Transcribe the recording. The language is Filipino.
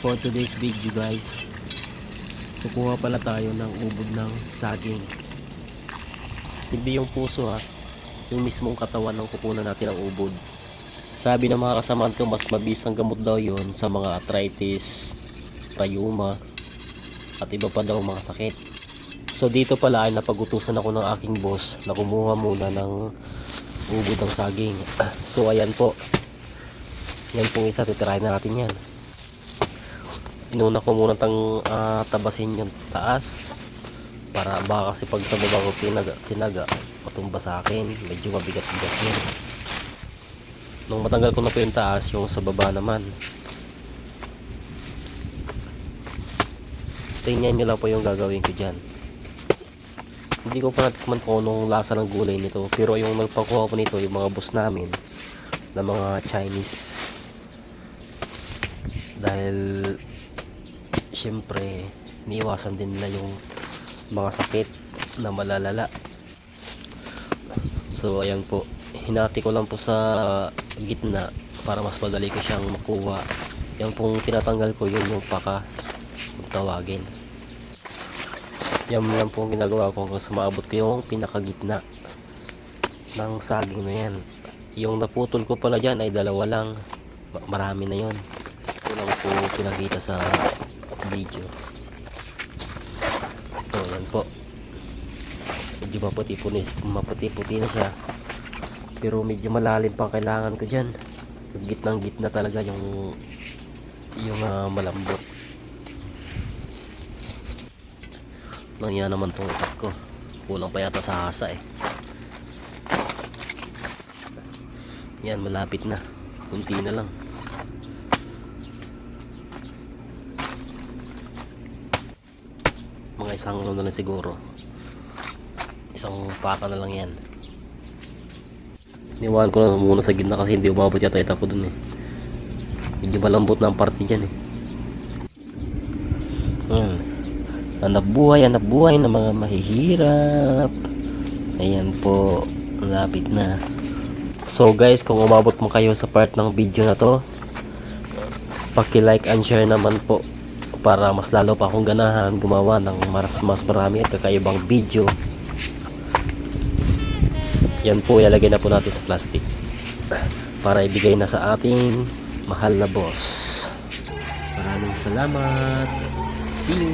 For today's video guys, kukuha pala tayo ng ubod ng saging. Hindi yung puso ha, yung mismong katawan ng kukunan natin ng ubod. Sabi ng mga kasamaan ko, mas mabisang gamot daw yon sa mga arthritis, rayuma, at iba pa daw mga sakit. So dito pala ay napagutusan ako ng aking boss na kumuha muna ng ubod ng saging. So ayan po. Yan pong isa, titirahin na natin yan. Inuna ko muna tang ah, tabasin yung taas para baka kasi pag sa baba ko tinaga, tinaga matumba sa akin. Medyo mabigat-bigat yun. Nung matanggal ko na po yung taas, yung sa baba naman. Tingnan nyo lang po yung gagawin ko dyan. Hindi ko pa natikman kung anong lasa ng gulay nito. Pero yung nagpakuha ko nito, yung mga boss namin, na mga Chinese. Dahil, syempre, niiwasan din nila yung mga sakit na malalala. So, ayan po. Hinati ko lang po sa gitna para mas madali ko siyang makuha. Yan pong tinatanggal ko yun yung paka kung tawagin. Yan lang po ginagawa ko hanggang sa maabot ko yung pinakagitna ng saging na yan. Yung naputol ko pala dyan ay dalawa lang. Ma- Marami na yon. Ito lang po pinakita sa video. So, yan po. Medyo maputi-puti maputi-puti na siya. Pero medyo malalim pang kailangan ko dyan. Yung gitnang gitna talaga yung yung ah, malambot. Nangyaya naman tong itak ko. Kulang pa yata sa hasa eh. Yan, malapit na. Kunti na lang. Mga isang ano na siguro. Isang paka na lang yan. Niwan ko na muna sa gitna kasi hindi umabot yata ita ko dun eh. Medyo malambot na ang parte dyan eh. Hmm. Hanap buhay, hanap buhay ng mga mahihirap. Ayan po, malapit na. So guys, kung umabot mo kayo sa part ng video na to, paki-like and share naman po para mas lalo pa akong ganahan gumawa ng mas, mas marami at kakaibang video. Yan po, ilalagay na po natin sa plastic para ibigay na sa ating mahal na boss. Maraming salamat. See you.